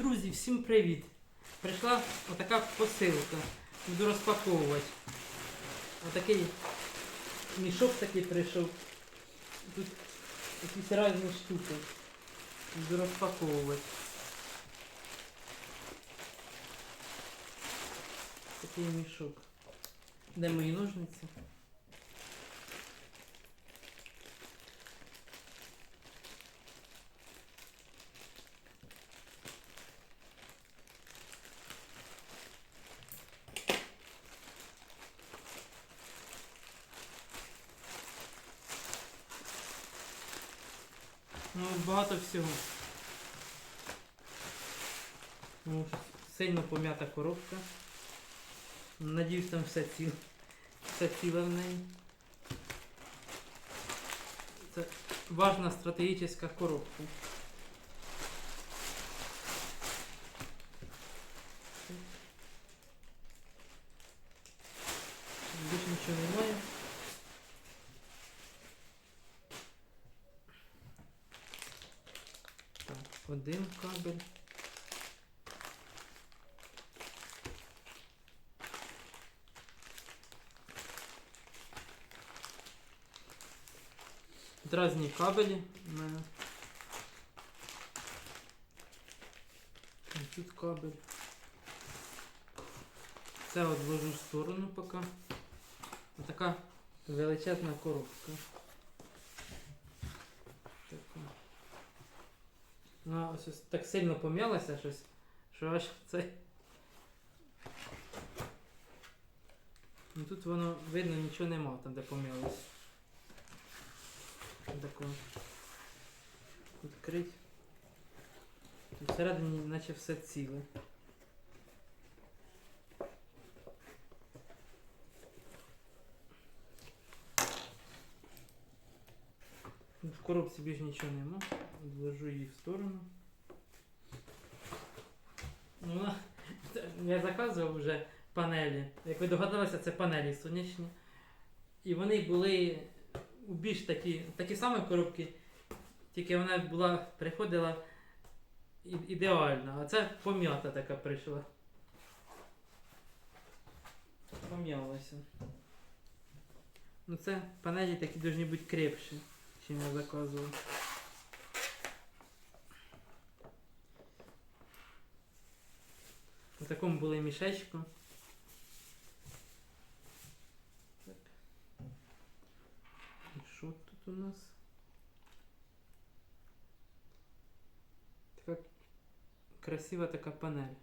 Друзі, всім привіт! Прийшла отака посилка. Буду розпаковувати. Отакий мішок такий прийшов. Тут якісь різні штуки. Буду розпаковувати. Такий мішок. Де мої ножниці? Ну, багато всього. Ну, сильно пом'ята коробка. Надіюсь, там все ціле. Все ціле в неї. Це важна стратегічна коробка. Більше нічого немає. Так, один кабель. Тут різні кабелі. у мене. Тут кабель. Це відложу в сторону поки. Така величезна коробка. Така. Ну, ось ось так сильно пом'ялося щось, що аж це. Ну тут воно видно нічого нема там, де пом'ялось. Тако. Відкрить. Всередині наче все ціле. В коробці більш нічого нема. Відложу її в сторону. Ну, я заказував вже панелі. Як ви догадалися, це панелі сонячні. І вони були у більш такі, такі самі коробки, тільки вона була, приходила і- ідеальна, а це пом'ята така прийшла. Пом'ялася. Ну це панелі такі повинні бути крепші, чим я заказував. Такому були мішечку. Так. І що тут у нас? Така красива така панель.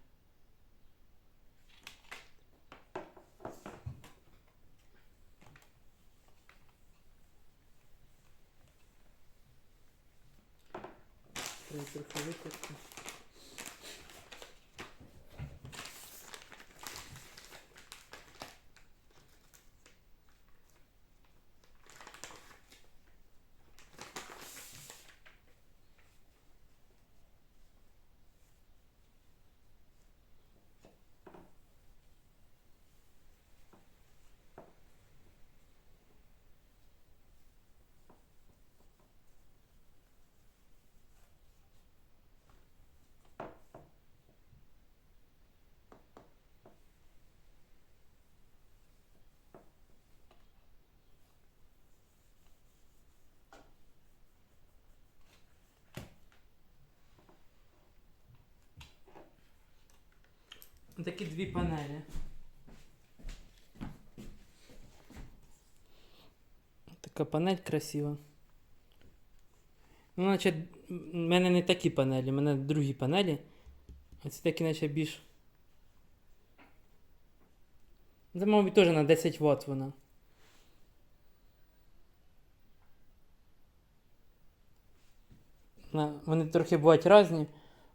Треба трохи. Такі дві панелі. Така панель красива. Ну, значить, в мене не такі панелі, в мене другі панелі. Оці такі, наче більш. Це, мабуть, теж на 10 Вт вона. Вони трохи бувають різні.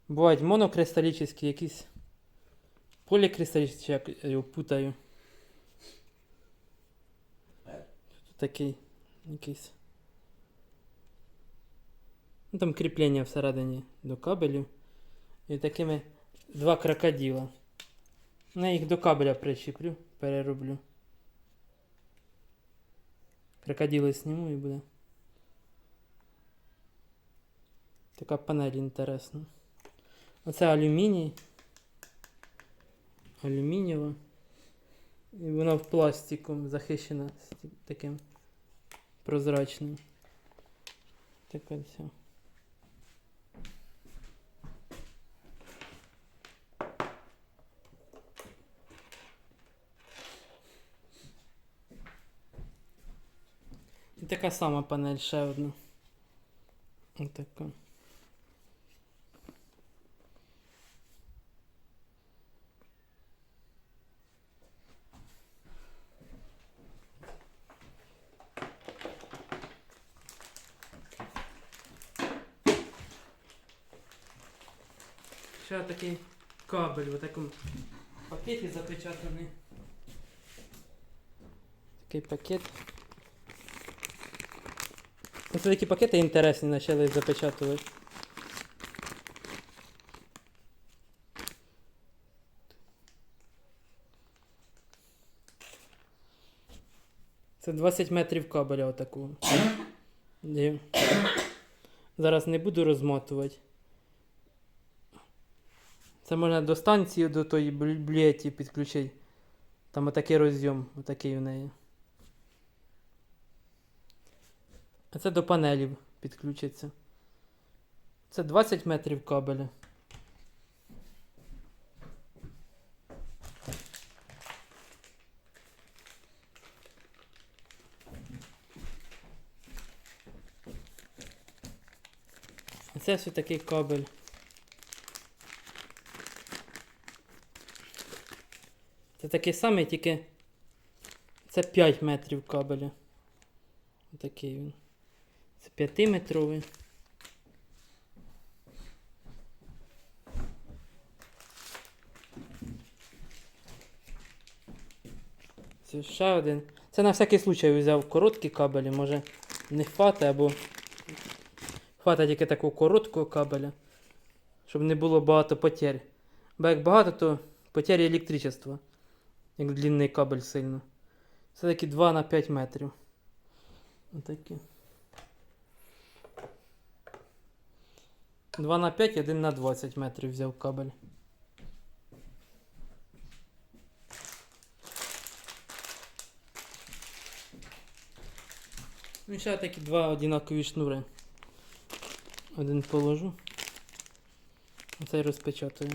Бувають монокристалічні, якісь полікристалічні, як я його путаю. Тут такий якийсь. Ну, там кріплення всередині до кабелів. І такими два крокодила. Ну, Я їх до кабеля причіплю, перероблю. Крокодили зніму і буде. Така панель інтересна. Оце алюміній. Алюмінієва. І вона в пластиком захищена таким прозрачним. Така вся. І така сама панель ще одна. Отака. Ще такий кабель в такому пакеті запечатаний. Такий пакет. Ось такі пакети інтересні почали запечатувати. Це 20 метрів кабеля отакого. Зараз не буду розмотувати. Це можна до станції до тої блі- підключити. Там отакий розйом, отакий в неї. А це до панелів підключиться. Це 20 метрів кабеля. Це все такий кабель. Такий самий, тільки це 5 метрів кабеля. Отакий він. Це 5-метровий. Це ще один. Це на всякий случай взяв короткі кабелі, може не хватає або хватає тільки такого короткого кабеля, щоб не було багато потерь. Бо як багато, то потері електричества, як длинний кабель сильно. Це такі 2 на 5 метрів. Отакі. 2 на 5, 1 на 20 метрів взяв кабель. Ну, ще такі два одинакові шнури. Один положу. Оцей розпечатаю.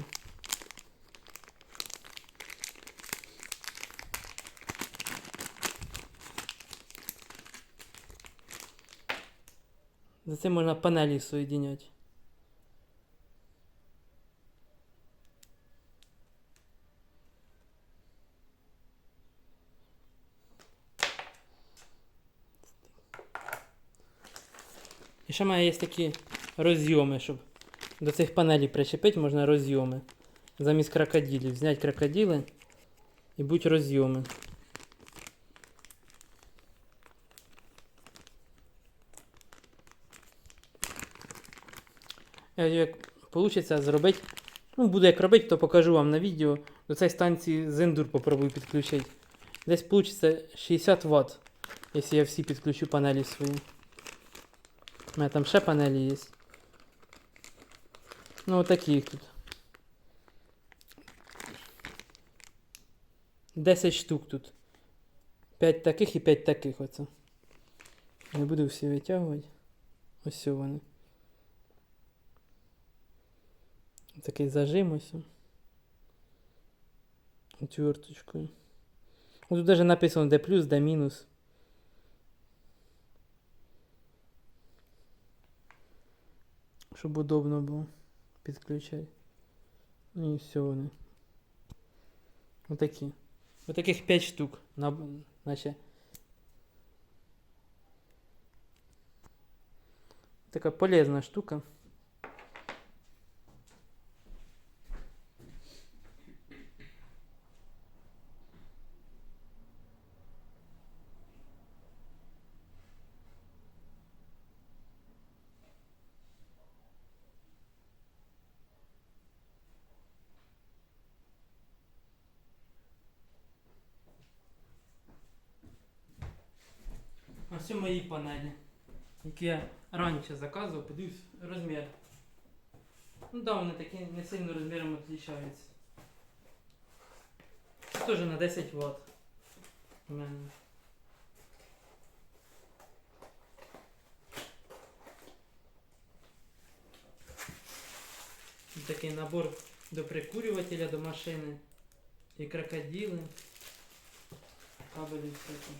За цим можна панелі соєдиняти. І ще мене є такі розйоми, щоб до цих панелей причепити можна розйоми. Замість крокодилів. Зняти крокодили і будь розйоми. Як вийде зробити, ну буду як робити, то покажу вам на відео. До цієї станції зендур попробую підключити. Десь вийде 60 Вт, якщо я всі підключу панелі свої. У мене там ще панелі є. Ну, отакі їх тут. 10 штук тут. 5 таких і 5 таких оце. Не буду всі витягувати. Ось вони. Такий зажим ось. Отверточкою. Тут даже написано де плюс, де мінус. Щоб удобно було підключати. Ну і все вони. Отакі. Отаких 5 штук. На, наче. Така полезна штука. Ось мої панелі, які я раніше заказував, подивись розмір. Ну да, вони такі не сильно розміром відрізняються. Це теж на 10 Вт. У мене. Такий набор до прикурювателя до машини. І крокодили. Кабелі всякі.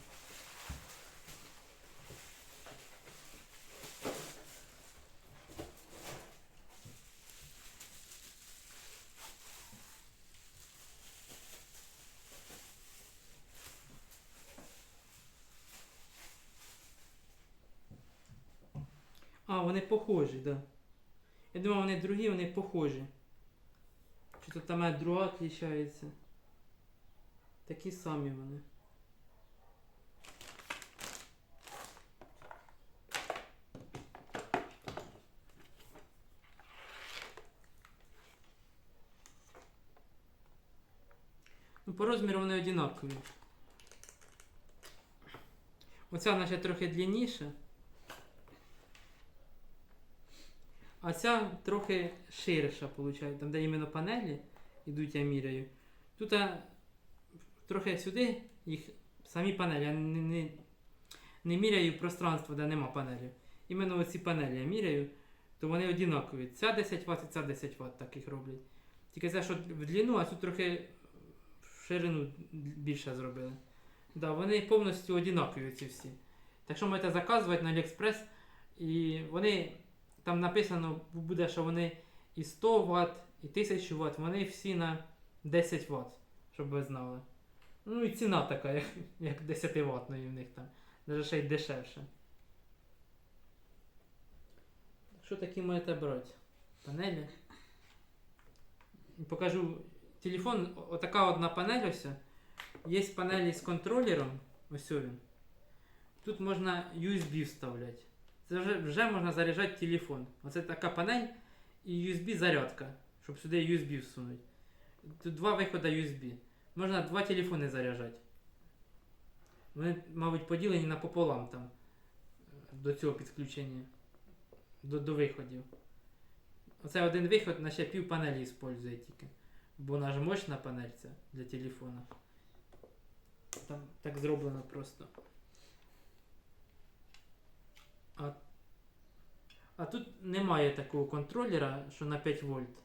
А, вони похожі. Да. Я думав, вони другі, вони похожі. Чи тут там друга відрізняється. Такі самі вони. Ну, по розміру вони однакові. Оця наче трохи длинніша. А ця трохи ширша, виходить, там де іменно панелі йдуть, я міряю. Тут а, трохи сюди їх самі панелі, я не, не, не міряю пространство, де нема панелі. Іменно оці панелі я міряю, то вони однакові. Ця 10 Вт і ця 10 Вт таких роблять. Тільки це, що в длину, а тут трохи в ширину більше зробили. Да, вони повністю однакові ці всі. Так що можете заказувати на AliExpress і вони там написано буде, що вони і 100 Вт, і 1000 Вт, вони всі на 10 Вт, щоб ви знали. Ну і ціна така, як, як 10 ватної в них там. Навіть ще й дешевше. Що такі можете брати? Панелі. Покажу телефон, отака одна панель ось. Є панелі з контролером. Ось він. Тут можна USB вставляти. Це вже, вже можна заряджати телефон. Оце така панель і USB зарядка, щоб сюди USB всунути. Тут два виходи USB. Можна два телефони заряджати. Вони, мабуть, поділені напополам там до цього підключення. До, до виходів. Оце один виход на ще пів панелі використовує тільки. Бо вона ж мощна панель ця для телефона. Там так зроблено просто. А, а тут немає такого контролера, що на 5 вольт.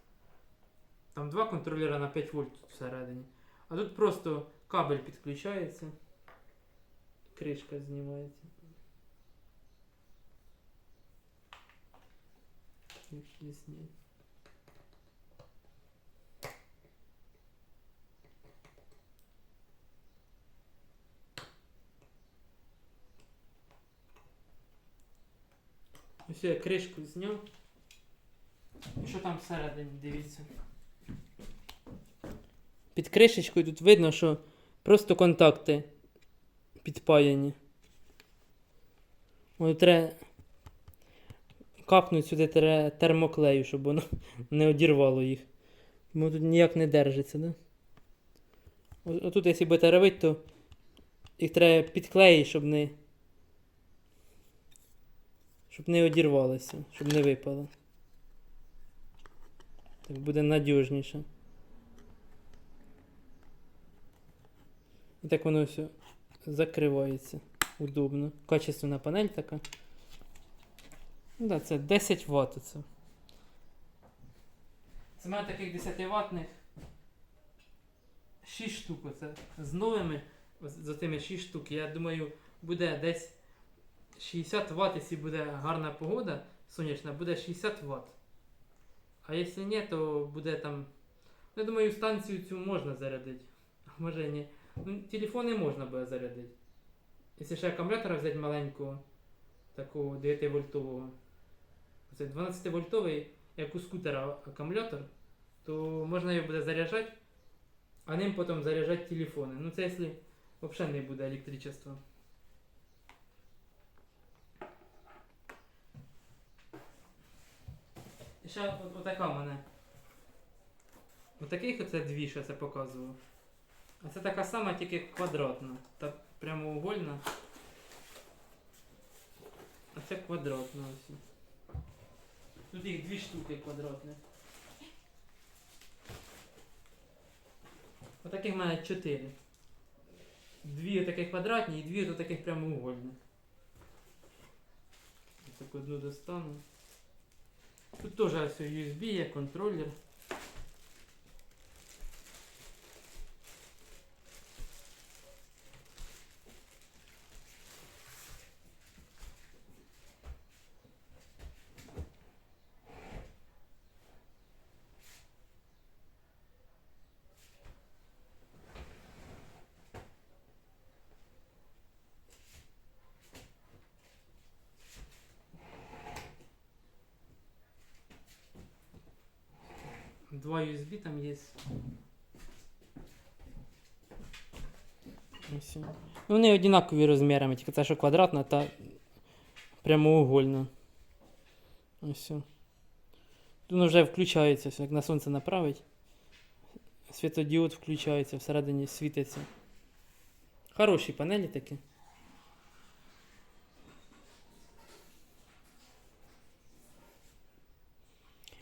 Там два контролера на 5 вольт всередині. А тут просто кабель підключається. Кришка знімається. Якщо Ось я кришку зняв. І що там всередині, дивіться. Під кришечкою тут видно, що просто контакти підпаяні. Ой, треба капнути сюди термоклею, щоб воно не одірвало їх. Бо тут ніяк не держиться, да? Отут, якщо будете робити, то їх треба підклеїти, щоб не. Щоб не одірвалося, щоб не випало. Так буде надіжніше. І так воно все закривається. Удобно. Качественна панель така. Ну да, це 10 Вт. Це. Це мене таких 10 ватних 6 штук. Оце. З новими, за тими 6 штук, я думаю, буде десь 60 Вт, якщо буде гарна погода сонячна, буде 60 Вт. А якщо ні, то буде там. ну, Я думаю, станцію цю можна зарядити. Може ні. Ну, телефони можна буде зарядити. Якщо ще акумулятора взяти маленького, такого 9 вольтового. Це 12 вольтовий, як у скутера акумулятор, то можна його буде заряджати, а ним потім заряджати телефони. Ну це якщо взагалі не буде електричества. І ще от- отака в мене. Отаких оце дві, що я це показував. А це така сама, тільки квадратна. Та прямоугольна. А це квадратна ось. Тут їх дві штуки квадратних. Отаких в мене чотири. Дві таких квадратні і дві таких прямоугольних. Так одну достану. Тут теж ось USB є, контролер. Два USB там є. Ось. Ну, вони однакові розмірами, тільки це що квадратна та прямоугольна. Ось. Тут вже включається, як на сонце направить. Світодіод включається, всередині світиться. Хороші панелі такі.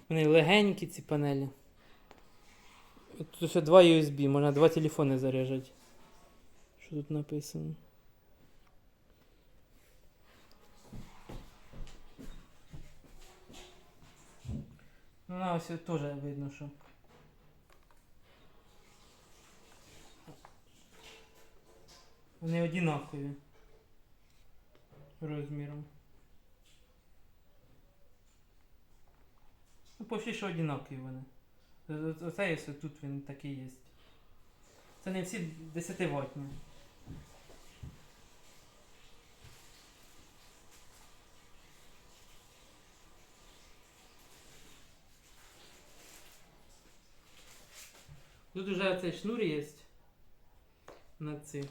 Вони легенькі ці панелі. Тут ще два USB, можна два телефони заряджати. Що тут написано? Ну, на ось теж видно, що. Вони однакові розміром. Ну, почти що однакові вони. О- о- Оцей ось тут він такий є. Це не всі 10 ваттні. Тут уже цей шнур є на цих.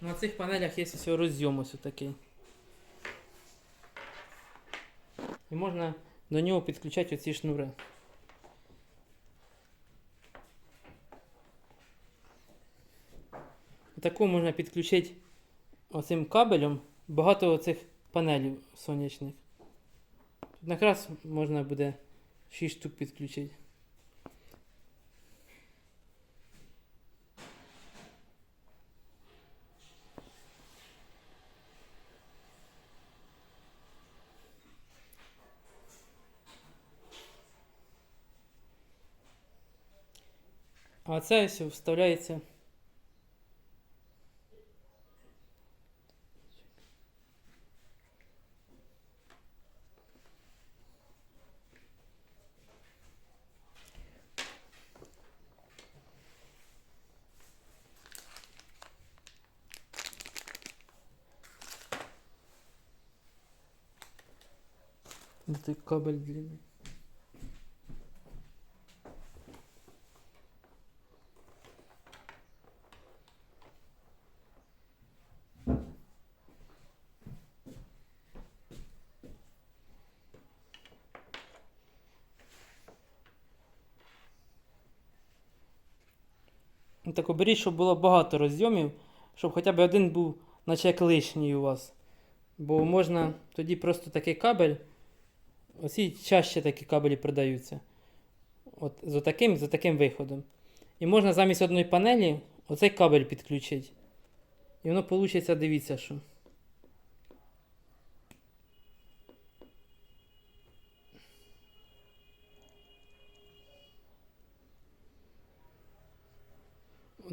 На цих панелях є ось розйом ось такий. І можна до нього підключати оці шнури. Таку можна підключити оцим кабелем багато оцих панелів сонячних. Тут якраз можна буде 6 штук підключити. А це ось вставляється. Де той кабель длинний. Оберіть, щоб було багато розйомів, щоб хоча б один був, наче як лишній у вас. Бо можна тоді просто такий кабель. Оці чаще такі кабелі продаються. От з отаким, з отаким виходом. І можна замість одної панелі оцей кабель підключити. І воно вийде, дивіться, що.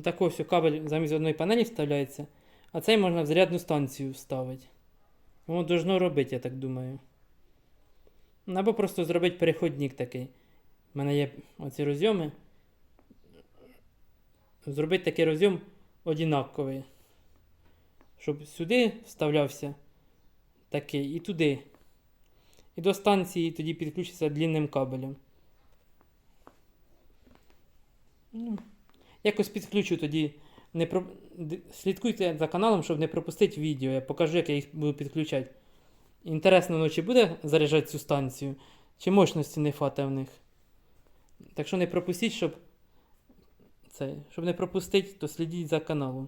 Такий ось кабель замість одної панелі вставляється, а цей можна в зарядну станцію вставити. Воно должно робити, я так думаю. Ну, Або просто зробити переходник такий. У мене є оці розйоми. Зробити такий розйом однаковий. Щоб сюди вставлявся такий і туди. І до станції тоді підключиться длинним кабелем. Якось підключу тоді. Не про... Слідкуйте за каналом, щоб не пропустити відео. Я покажу, як я їх буду підключати. Інтересно, ну, чи буде заряджати цю станцію, чи мощності не фате в них. Так що не пропустіть, щоб. Це, щоб не пропустити, то слідіть за каналом.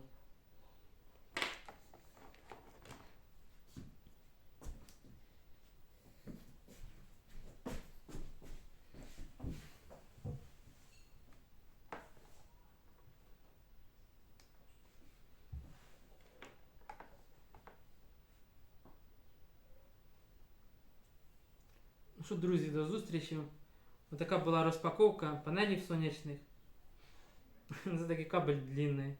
Що, друзі, до зустрічі. Отака була розпаковка панелів сонячних. Це такий кабель длинний.